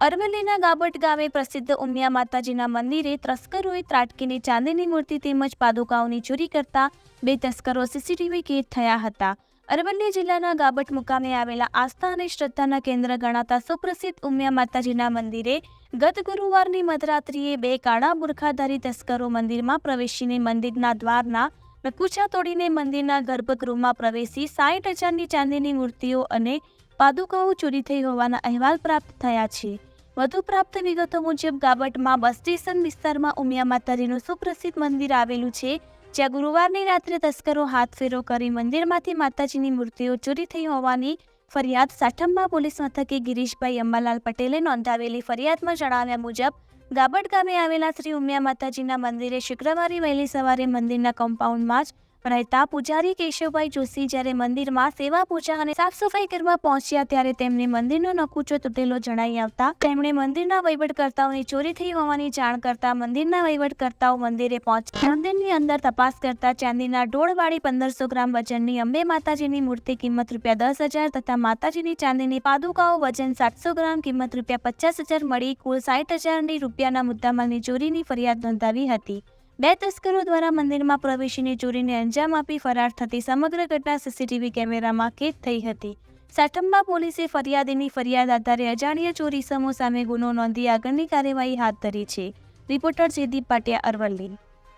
અરવલ્લીના ગાબટ ગામે પ્રસિદ્ધ ઉમિયા માતાજીના મંદિરે તસ્કરોએ ત્રાટકીની ચાંદીની મૂર્તિ તેમજ પાદુકાઓની ચોરી કરતા બે તસ્કરો સીસીટીવી કેદ થયા હતા. અરવલ્લી જિલ્લાના ગાબટ મુકામે આવેલા આસ્થા અને શ્રદ્ધાના કેન્દ્ર ગણાતા સુપ્રસિદ્ધ ઉમિયા માતાજીના મંદિરે ગત ગુરુવારની મધરાત્રિએ બે કાળા બુરખાધારી તસ્કરો મંદિરમાં પ્રવેશીને મંદિરના દ્વારના નકુચા તોડીને મંદિરના ગર્ભગૃહમાં પ્રવેશી સાઠ હજારની ચાંદીની મૂર્તિઓ અને પાદુકાઓ ચોરી થઈ હોવાના અહેવાલ પ્રાપ્ત થયા છે. વધુ પ્રાપ્ત વિગતો મુજબ ગાબટમાં બસ સ્ટેશન વિસ્તારમાં ઉમિયા માતાજીનું સુપ્રસિદ્ધ મંદિર આવેલું છે, જ્યાં ગુરુવારની રાત્રે તસ્કરો હાથફેરો કરી મંદિરમાંથી માતાજીની મૂર્તિઓ ચોરી થઈ હોવાની ફરિયાદ સાઠંબા પોલીસ મથકે ગિરીશભાઈ અંબાલાલ પટેલે નોંધાવેલી ફરિયાદમાં જણાવ્યા મુજબ ગાબડ ગામે આવેલા શ્રી ઉમિયા માતાજીના મંદિરે શુક્રવારે વહેલી સવારે મંદિરના કમ્પાઉન્ડમાં જ રહેતા પૂજારી કેશવભાઈ જોશી જ્યારે મંદિરમાં સેવા પૂજા અને સાફ સફાઈ કરવા પહોંચ્યા ત્યારે તેમને મંદિરનો નકુચો તૂટેલો જણાઈ આવતા તેમણે મંદિરના વહીવટકર્તાઓની ચોરી થઈ હોવાની જાણ કરતા મંદિરના વહીવટકર્તાઓ મંદિરે પહોંચ્યા. મંદિરની અંદર તપાસ કરતા ચાંદીના ડોળવાળી પંદરસો ગ્રામ વજનની અંબે માતાજીની મૂર્તિ કિંમત રૂપિયા દસ હજાર તથા માતાજીની ચાંદીની પાદુકાઓ વજન સાતસો ગ્રામ કિંમત રૂપિયા પચાસ હજાર મળી કુલ સાઠ હજારની રૂપિયાના મુદ્દામાલની ચોરીની ફરિયાદ નોંધાવી હતી. બે તસ્કરો દ્વારા મંદિરમાં પ્રવેશીને ચોરીને અંજામ આપી ફરાર થતી સમગ્ર ઘટના સીસીટીવી કેમેરામાં કેદ થઈ હતી. સાઠંબા પોલીસે ફરિયાદીની ફરિયાદ આધારે અજાણ્યા ચોરી સમૂહ સામે ગુનો નોંધી આગળની કાર્યવાહી હાથ ધરી છે. રિપોર્ટર જયદીપ પાટિયા અરવલ્લી.